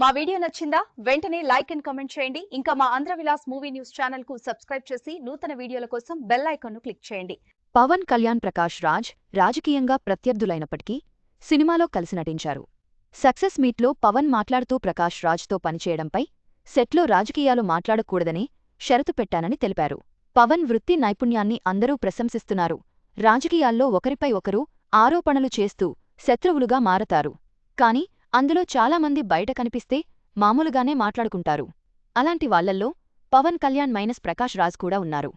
మా వీడియో నచ్చిందా? వెంటనే లైక్ అండ్ కమెంట్ చేయండి. ఇంకా మా ఆంధ్ర విలాస్ మూవీ న్యూస్ ఛానల్కు సబ్స్క్రైబ్ చేసి నూతన వీడియోల కోసం బెల్ ఐకాన్ను క్లిక్ చేయండి. పవన్ కళ్యాణ్ ప్రకాష్ రాజ్ రాజకీయంగా ప్రత్యర్థులైనప్పటికీ సినిమాలో కలిసి నటించారు. సక్సెస్ మీట్లో పవన్ మాట్లాడుతూ ప్రకాష్ రాజ్తో పనిచేయడంపై సెట్లో రాజకీయాలు మాట్లాడకూడదని షరతు పెట్టానని తెలిపారు. పవన్ వృత్తి నైపుణ్యాన్ని అందరూ ప్రశంసిస్తున్నారు. రాజకీయాల్లో ఒకరిపై ఒకరు ఆరోపణలు చేస్తూ శత్రువులుగా మారతారు. కాని అందులో చాలామంది బయట కనిపిస్తే మామూలుగానే మాట్లాడుకుంటారు. అలాంటి వాళ్ళల్లో పవన్ కళ్యాణ్ మైనస్ ప్రకాష్ రాజ్ కూడా ఉన్నారు.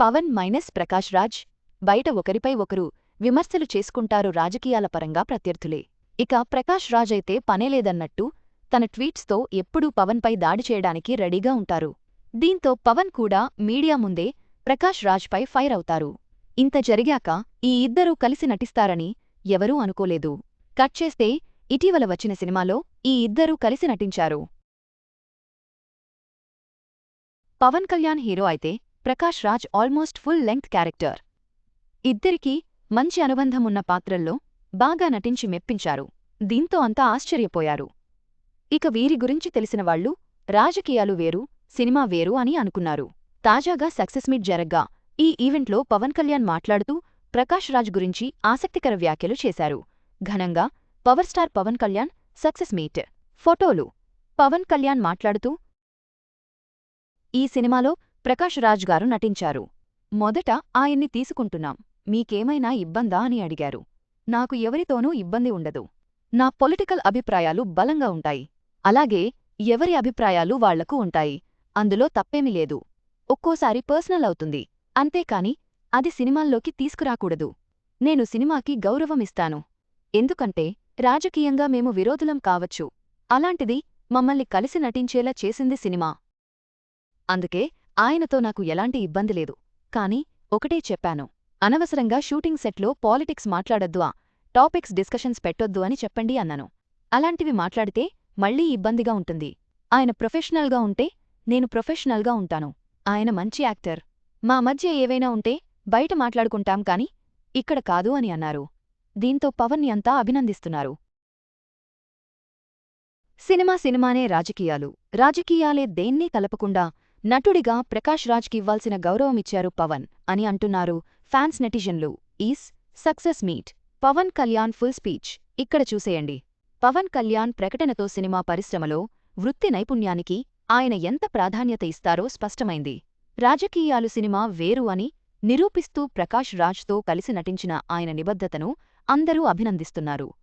పవన్ మైనస్ ప్రకాష్ రాజ్ బయట ఒకరిపై ఒకరు విమర్శలు చేసుకుంటారు రాజకీయాల పరంగా ప్రత్యర్థులే. ఇక ప్రకాష్ రాజ్ అయితే పనేలేదన్నట్టు తన ట్వీట్స్తో ఎప్పుడూ పవన్పై దాడి చేయడానికి రెడీగా ఉంటారు. దీంతో పవన్ కూడా మీడియా ముందే ప్రకాష్ రాజ్పై ఫైర్ అవుతారు. ఇంత జరిగాక ఈ ఇద్దరూ కలిసి నటిస్తారని ఎవరూ అనుకోలేదు. కట్ చేస్తే ఇటీవల వచ్చిన సినిమాలో ఈ ఇద్దరూ కలిసి నటించారు. పవన్ కళ్యాణ్ హీరో అయితే Prakash Raj almost full length character. ఇద్దరికీ మంచి అనుబంధమున్న పాత్రల్లో బాగా నటించి మెప్పించారు. దీంతో అంతా ఆశ్చర్యపోయారు. ఇక వీరి గురించి తెలిసినవాళ్ళు రాజకీయాలు వేరు సినిమా వేరు అని అనుకున్నారు. తాజాగా సక్సెస్ మీట్ జరగ్గా ఈ ఈవెంట్లో పవన్ కళ్యాణ్ మాట్లాడుతూ ప్రకాష్ రాజ్ గురించి ఆసక్తికర వ్యాఖ్యలు చేశారు. ఘనంగా power star Pawan Kalyan success meet. ఫోటోలు. పవన్ కళ్యాణ్ మాట్లాడుతూ ఈ సినిమాలో ప్రకాష్ రాజ్ గారు నటించారు. మొదట ఆయన్ని తీసుకుంటున్నాం. మీకేమైనా ఇబ్బందా అని అడిగారు. నాకు ఎవరితోనూ ఇబ్బంది ఉండదు. నా పొలిటికల్ అభిప్రాయాలు బలంగా ఉంటాయి. అలాగే ఎవరి అభిప్రాయాలు వాళ్ళకు ఉంటాయి. అందులో తప్పేమీ లేదు. ఒక్కోసారి పర్సనల్ అవుతుంది. అంతేకాని అది సినిమాల్లోకి తీసుకురాకూడదు. నేను సినిమాకి గౌరవమిస్తాను ఎందుకంటే రాజకీయంగా మేము విరోధులం కావచ్చు. అలాంటిది మమ్మల్ని కలిసి నటించేలా చేసింది సినిమా. అందుకే ఆయనతో నాకు ఎలాంటి ఇబ్బంది లేదు. కాని ఒకటే చెప్పాను. అనవసరంగా షూటింగ్ సెట్లో పాలిటిక్స్ మాట్లాడొద్దు ఆ టాపిక్స్ డిస్కషన్స్ పెట్టొద్దు అని చెప్పండి అన్నాను. అలాంటివి మాట్లాడితే మళ్ళీ ఇబ్బందిగా ఉంటుంది. ఆయన ప్రొఫెషనల్గా ఉంటే నేను ప్రొఫెషనల్గా ఉంటాను. ఆయన మంచి యాక్టర్. మా మధ్య ఏవైనా ఉంటే బయట మాట్లాడుకుంటాం కాని ఇక్కడ కాదు అని అన్నారు. దీంతో పవన్ని అంతా అభినందిస్తున్నారు. సినిమా సినిమానే రాజకీయాలు. రాజకీయాలే దేన్నీ కలపకుండా నటుడిగా ప్రకాష్ రాజ్కి ఇవ్వాల్సిన గౌరవమిచ్చారు పవన్ అని అంటున్నారు ఫ్యాన్స్ నెటిజన్లు. Is success meet. Pawan Kalyan full speech. ఇక్కడ చూసేయండి. పవన్ కళ్యాణ్ ప్రకటనతో సినిమా పరిశ్రమలో వృత్తి నైపుణ్యానికి ఆయన ఎంత ప్రాధాన్యత ఇస్తారో స్పష్టమైంది. రాజకీయాలు సినిమా వేరు అని నిరూపిస్తూ ప్రకాష్ రాజ్తో కలిసి నటించిన ఆయన నిబద్ధతను అందరూ అభినందిస్తున్నారు.